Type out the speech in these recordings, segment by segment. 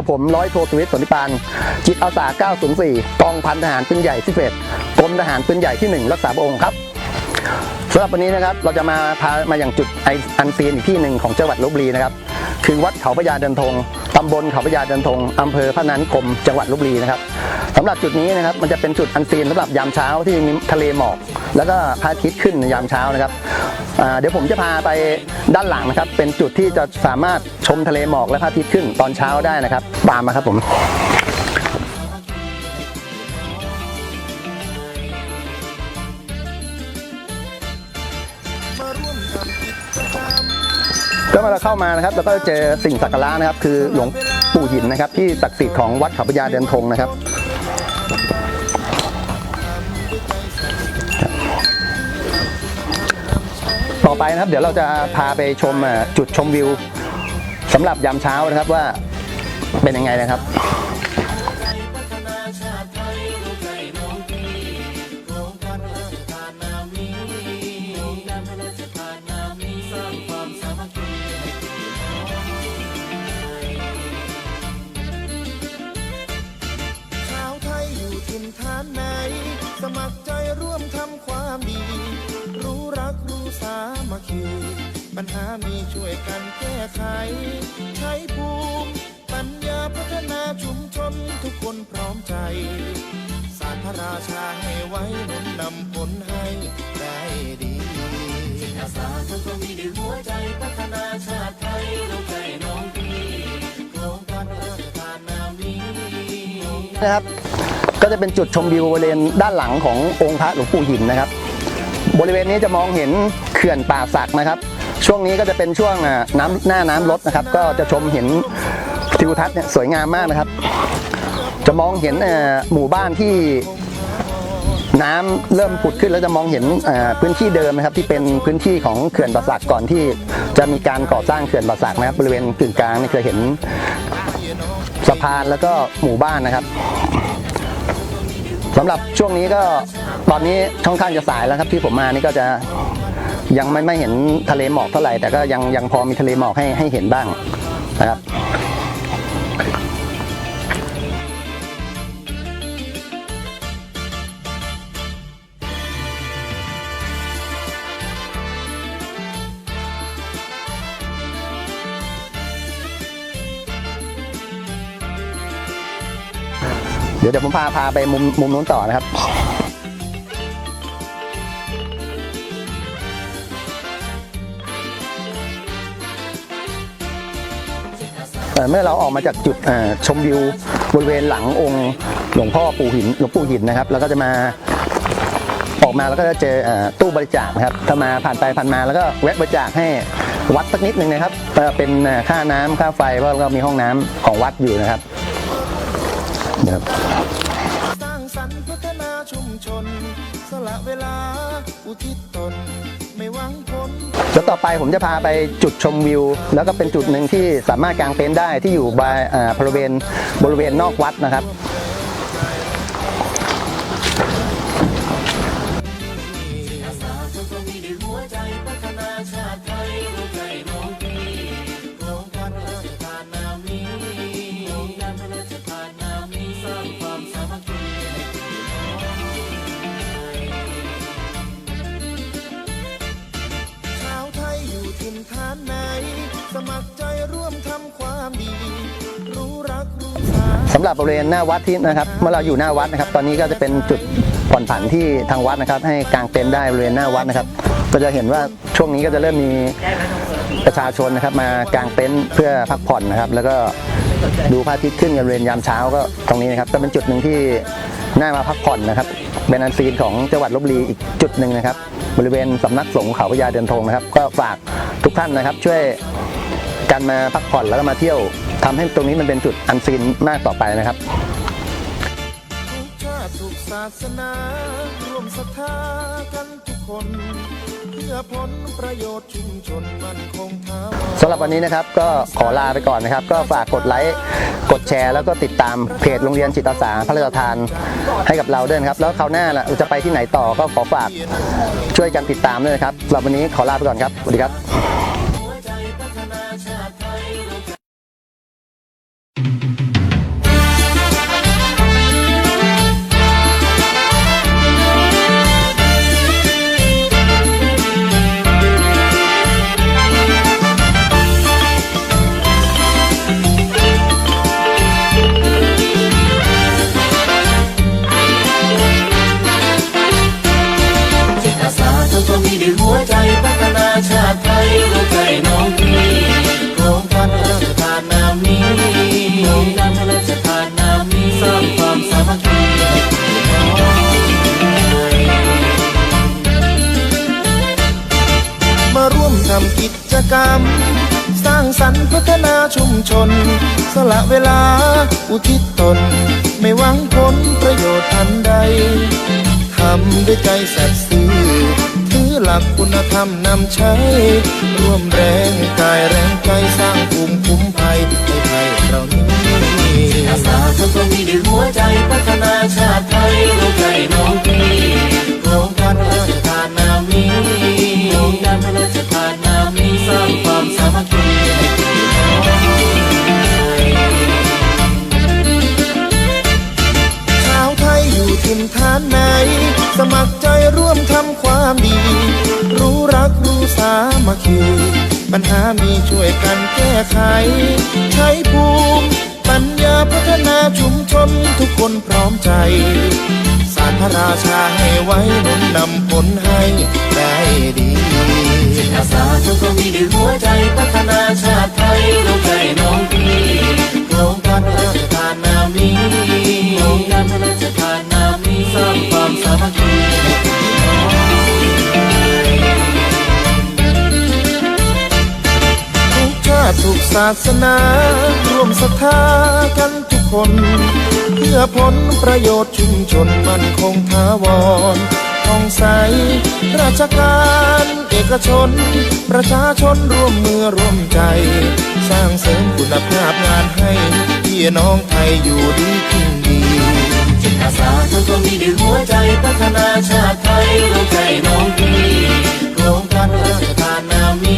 กับผมร้อยโทสวิตสนิปานจิตอาสา 904 กองพันทหารปืนใหญ่ที่เฟดกรมทหารปืนใหญ่ที่ 1 รักษาพระองค์ครับสำหรับวันนี้นะครับเราจะมาพามาอย่างจุดไออันซีนอีกที่หนึ่งของจังหวัดลบบุรีนะครับ คือวัดเขาพญาเดินทงตำบลเขาพญาเดินทงอำเภอพระนันคมจังหวัดลบบุรีนะครับสำหรับจุดนี้นะครับมันจะเป็นจุดอันซีนสำหรับยามเช้าที่มีทะเลหมอก แล้วก็พระอาทิตย์ขึ้นในยามเช้านะครับเดี๋ยวผมจะพาไปด้านหลังนะครับ เป็นจุดที่จะสามารถชมทะเลหมอกและพระอาทิตย์ขึ้นตอนเช้าได้นะครับตามมาครับผม เมื่อเราเข้ามานะครับเราก็จะเจอสิ่งศักดิ์ระนะครับ คือหลวงปู่หินนะครับ ที่ศักดิ์สิทธิ์ของวัดเขาพระยาเดินทงนะครับต่อไปนะครับ เดี๋ยวเราจะพาไปชมจุดชมวิวสำหรับยามเช้านะครับว่าเป็นยังไงนะครับ ปัญหามีช่วยกันแก้ไข ใช้ภูมิปัญญาพัฒนาชุมชนทุกคนพร้อมใจสารพระราชาให้ไว้หนุนนำผลให้ได้ดีจิตอาสาทุกคนมีในหัวใจพัฒนาชาติไทยเราใจน้องพี่โครงการพระราชทานนามีนะครับ ก็จะเป็นจุดชมวิวบริเวณด้านหลังขององค์พระหลวงปู่หินนะครับ บริเวณนี้จะมองเห็นเขื่อนป่าสักนะครับ ช่วงนี้ก็จะเป็นช่วงน้ำหน้าน้ำลดนะครับ ก็จะชมเห็นทิวทัศน์เนี่ยสวยงามมากนะครับ จะมองเห็นหมู่บ้านที่น้ำเริ่มผุดขึ้นแล้วจะมองเห็นพื้นที่เดิมนะครับ ที่เป็นพื้นที่ของเขื่อนป่าสักก่อนที่จะมีการก่อสร้างเขื่อนป่าสักนะครับ บริเวณกึ่งกลางนี่จะเห็นสะพานแล้วก็หมู่บ้านนะครับสำหรับช่วงนี้ก็ตอนนี้ค่อนข้างจะสายแล้วครับที่ผมมานี่ก็จะ ยังไม่ไม่เห็นทะเลหมอกเท่าไหร่แต่ก็ยังยังพอมีทะเลหมอกให้ให้เห็นบ้างนะครับเดี๋ยวเดี๋ยวผมพาพาไปมุมมุมนู้นต่อนะครับ เมื่อเราออกมาจากจุดชมวิวบริเวณหลังองค์หลวงพ่อปู่หินหลวงปู่หินนะครับ แล้วก็จะมาออกมาแล้วก็จะเจออตู้บริจาคนะครับถ้ามาผ่านไปผ่านมาแล้วก็แวะบริจาคให้วัดสักนิดหนึ่งนะครับเอ่อเป็นค่าน้ำค่าไฟเพราะเรามีห้องน้ำของวัดอยู่นะครับเดี๋ยวสร้างสรรค์พัฒนาชุมชน สละเวลาอุทิศตน ไม่หวังผลแล้วต่อไปผมจะพาไปจุดชมวิว แล้วก็เป็นจุดหนึ่งที่สามารถกางเต็นท์ได้ที่อยู่บริเวณบริเวณนอกวัดนะครับช สำหรับบริเวณหน้าวัดที่นะครับเมื่อเราอยู่หน้าวัดนะครับ ตอนนี้ก็จะเป็นจุดผ่อนผันที่ทางวัดนะครับ ให้กางเต็นท์ได้บริเวณหน้าวัดนะครับ ก็จะเห็นว่าช่วงนี้ก็จะเริ่มมีประชาชนนะครับ มากางเต็นท์เพื่อพักผ่อนนะครับ แล้วก็ดูพระอาทิตย์ขึ้นกันบริเวณยามเช้าก็ตรงนี้นะครับ ก็เป็นจุดหนึ่งที่น่ามาพักผ่อนนะครับเป็นอันซีนของจังหวัดลบบุรีอีกจุดหนึ่งนะครับ บริเวณสำนักสงฆ์เขาพระยาเดินทงนะครับ ก็ฝากทุกท่านนะครับ ช่วย การมาพักผ่อนแล้วก็มาเที่ยวทำให้ตรงนี้มันเป็นจุดอันซีนมากต่อไปนะครับทุกชาติทุกศาสนาร่วมศรัทธากันทุกคนเพื่อผลประโยชน์ชุมชนมันคงท้าวรสำหรับวันนี้นะครับก็ขอลาไปก่อนนะครับ ก็ฝากกดไลค์กดแชร์ แล้วก็ติดตามเพจโรงเรียนจิตอาสาพระราชทานให้กับเราด้วยนะครับ แล้วคราวหน้าล่ะเราจะไปที่ไหนต่อก็ขอฝากช่วยกันติดตามด้วยนะครับสำหรับวันนี้ขอลาไปก่อนครับสวัสดีครับ ทำกิจกรรม สร้างสรรค์พัฒนาชุมชน สละเวลาอุทิศตน ไม่หวังผลประโยชน์ทันใดทำด้วยใจสัตย์ซื่อถือหลักคุณธรรมนำใช้ ร่วมแรงกายแรงใจสร้างภูมิคุ้มภัยให้ภัยเรานี้อาสาทำตรงนี้ด้วย มัครใจร่วมทำความดี รู้รักรู้สามัคคี ปัญหามีช่วยกันแก้ไข ใช้ภูมิ ปัญญาพัฒนาชุมชนทุกคนพร้อมใจสารพระราชาให้ไว้นุนนำผลให้ได้ดีอาสาทำตัวมีด้วยหัวใจพัฒนาชาติไทยลูกใจน้องพี่โครงการพระราชทานนามีโครงการพระราชทานนามีสร้างความสามัคคี ศาสนาร่วมศรัทธากันทุกคน เพื่อผลประโยชน์ชุมชนมั่นคงถาวรท่องใส ราชการเอกชน ประชาชนร่วมมือร่วมใจ สร้างเสริมคุณภาพงานให้พี่น้องไทยอยู่ดีกินดีจิตอาสาทำตัวมีด้วยหัวใจพัฒนาชาติไทยลูกใจน้องพี่โครงการพราชทานนามี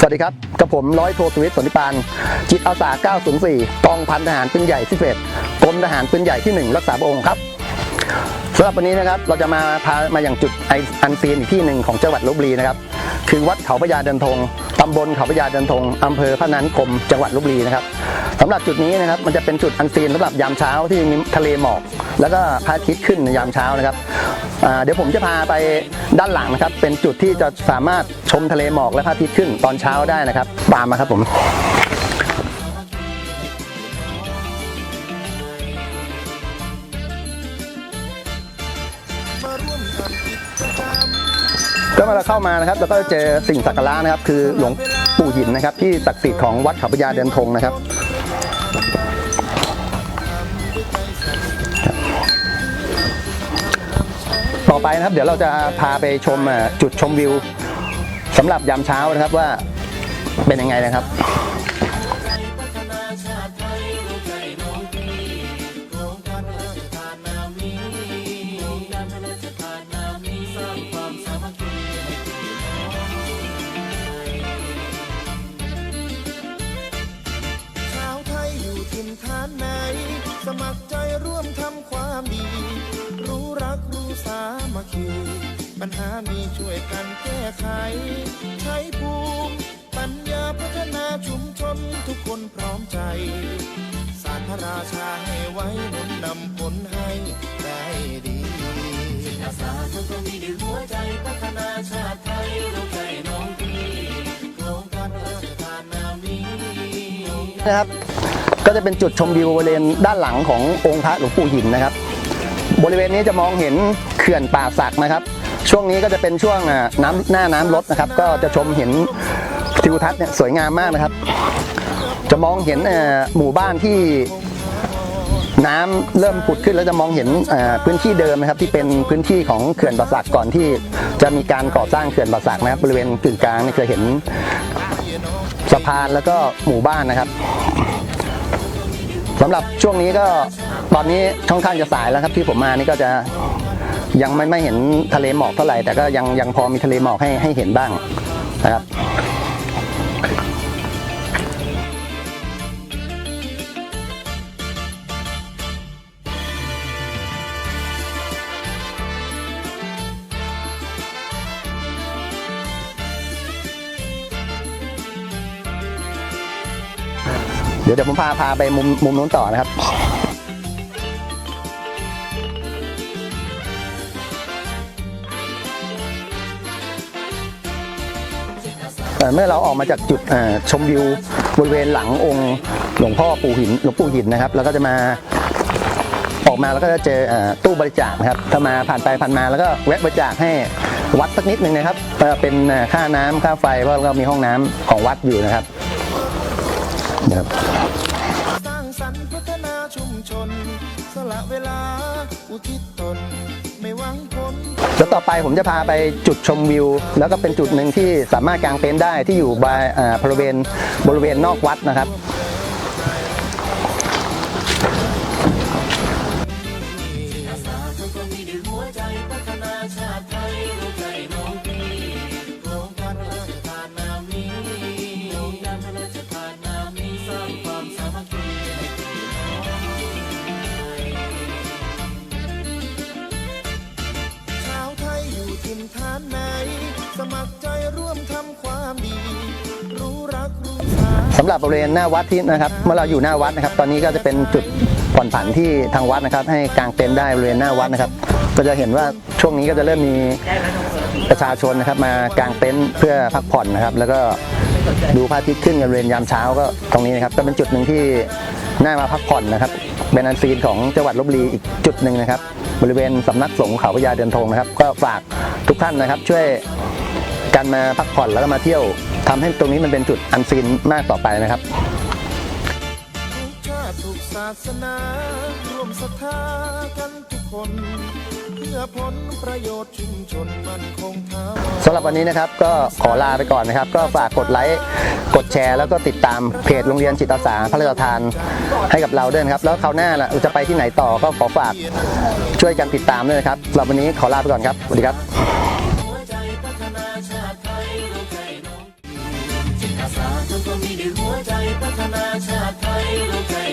สวัสดีครับ กับผมร้อยโทสวิทย์สนิปานจิตอาสา 904กองพันทหารปืนใหญ่ที่11กรมทหารปืนใหญ่ที่ 1 รักษาพระองค์ครับสำหรับวันนี้นะครับเราจะมาพามาอย่างจุดไออันซีนอีกที่หนึ่งของจังหวัดลบบุรีนะครับคือวัดเขาพระยาเดินทงตำบลเขาพระยาเดินทงอำเภอพระนันคมจังหวัดลบบุรีนะครับสำหรับจุดนี้นะครับมันจะเป็นจุดอันซีนสำหรับยามเช้าที่มีทะเลหมอก แล้วก็พระอาทิตย์ขึ้นในยามเช้านะครับ เดี๋ยวผมจะพาไปด้านหลังนะครับ เป็นจุดที่จะสามารถชมทะเลหมอกและพระอาทิตย์ขึ้นตอนเช้าได้นะครับตามมาครับผมก็เมื่อเราเข้ามานะครับเราก็จะเจอสิ่งศักดิ์ระนะครับ คือหลวงปู่หินนะครับ ที่ศักดิ์สิทธิ์ของวัดเขาพระยาเดินทงนะครับ ต่อไปนะครับ เดี๋ยวเราจะพาไปชมจุดชมวิวสำหรับยามเช้านะครับว่าเป็นยังไงนะครับสมัครใจร่วมทำความดี มัคคี ปัญหามีช่วยกันแก้ไข ใช้ภูมิ ปัญญาพัฒนาชุมชนทุกคนพร้อมใจสารพระราชาให้ไว้หนุนนำผลให้ได้ดีอาสาทำตัวมีด้วยหัวใจพัฒนาชาติไทยลูกใจน้องพี่โครงการพระราชทานนามีนะครับก็จะเป็นจุดชมวิวบริเวณด้านหลังขององค์พระหลวงปู่หินนะครับ บริเวณนี้จะมองเห็นเขื่อนป่าสักนะครับ ช่วงนี้ก็จะเป็นช่วงน้ำหน้าน้ำลดนะครับ ก็จะชมเห็นทิวทัศน์เนี่ยสวยงามมากนะครับ จะมองเห็นหมู่บ้านที่น้ำเริ่มผุดขึ้นแล้วจะมองเห็นพื้นที่เดิมนะครับ ที่เป็นพื้นที่ของเขื่อนป่าสักก่อนที่จะมีการก่อสร้างเขื่อนป่าสักนะครับ บริเวณกึ่งกลางนี่เคยเห็นสะพานแล้วก็หมู่บ้านนะครับ สำหรับช่วงนี้ก็ตอนนี้ค่อนข้างจะสายแล้วครับที่ผมมานี่ก็จะยังไม่ไม่เห็นทะเลหมอกเท่าไหร่แต่ก็ยังยังพอมีทะเลหมอกให้ให้เห็นบ้างนะครับ เดี๋ยวเดี๋ยวผมพาพาไปมุมมุมนู้นต่อนะครับเมื่อเราออกมาจากจุดชมวิวบริเวณหลังองค์หลวงพ่อปู่หินหลวงปู่หินนะครับ แล้วก็จะมาออกมาแล้วก็จะเจออตู้บริจาคนะครับ ถ้ามาผ่านไปผ่านมาแล้วก็แวะบริจาคให้วัดสักนิดหนึ่งนะครับเป็นค่าน้ำค่าไฟเพราะเรามีห้องน้ำของวัดอยู่นะครับ นะครับสร้างสรรค์พัฒนาชุมชน สละเวลา อุทิศตน ไม่หวังผล แล้วต่อไปผมจะพาไปจุดชมวิว แล้วก็เป็นจุดหนึ่งที่สามารถกางเต็นท์ได้ที่อยู่บริอ่าบริเวณบริเวณนอกวัดนะครับ สำหรับบริเวณหน้าวัดที่นะครับเมื่อเราอยู่หน้าวัดนะครับ ตอนนี้ก็จะเป็นจุดผ่อนผันที่ทางวัดนะครับ ให้กางเต็นท์ได้บริเวณหน้าวัดนะครับ ก็จะเห็นว่าช่วงนี้ก็จะเริ่มมีประชาชนนะครับ มากางเต็นท์เพื่อพักผ่อนนะครับ แล้วก็ดูพระอาทิตย์ขึ้นกันบริเวณยามเช้าก็ตรงนี้นะครับ ก็เป็นจุดหนึ่งที่น่ามาพักผ่อนนะครับเป็นอันซีนของจังหวัดลบบุรีอีกจุดหนึ่งนะครับ บริเวณสำนักสงฆ์เขาพญาเดินทงนะครับ ก็ฝากทุกท่านนะครับ ช่วยการมาพักผ่อนแล้วก็มาเที่ยว ทำให้ตรงนี้มันเป็นจุดอันซีนมากต่อไปนะครับทุกชาติทุกศาสนาร่วมศรัทธากันทุกคน เพื่อผลประโยชน์ชุมชนมันคงถาวรสำหรับวันนี้นะครับก็ขอลาไปก่อนนะครับ ก็ฝากกดไลค์กดแชร์ แล้วก็ติดตามเพจโรงเรียนจิตอาสาพระราชทาน ให้กับเราด้วยนะครับ แล้วคราวหน้าล่ะจะไปที่ไหนต่อก็ขอฝากช่วยกันติดตามด้วยนะครับสำหรับวันนี้ขอลาไปก่อนครับสวัสดีครับ ทำความดีด้วยหัวใจพัฒนาชาติไทยรู้ใจ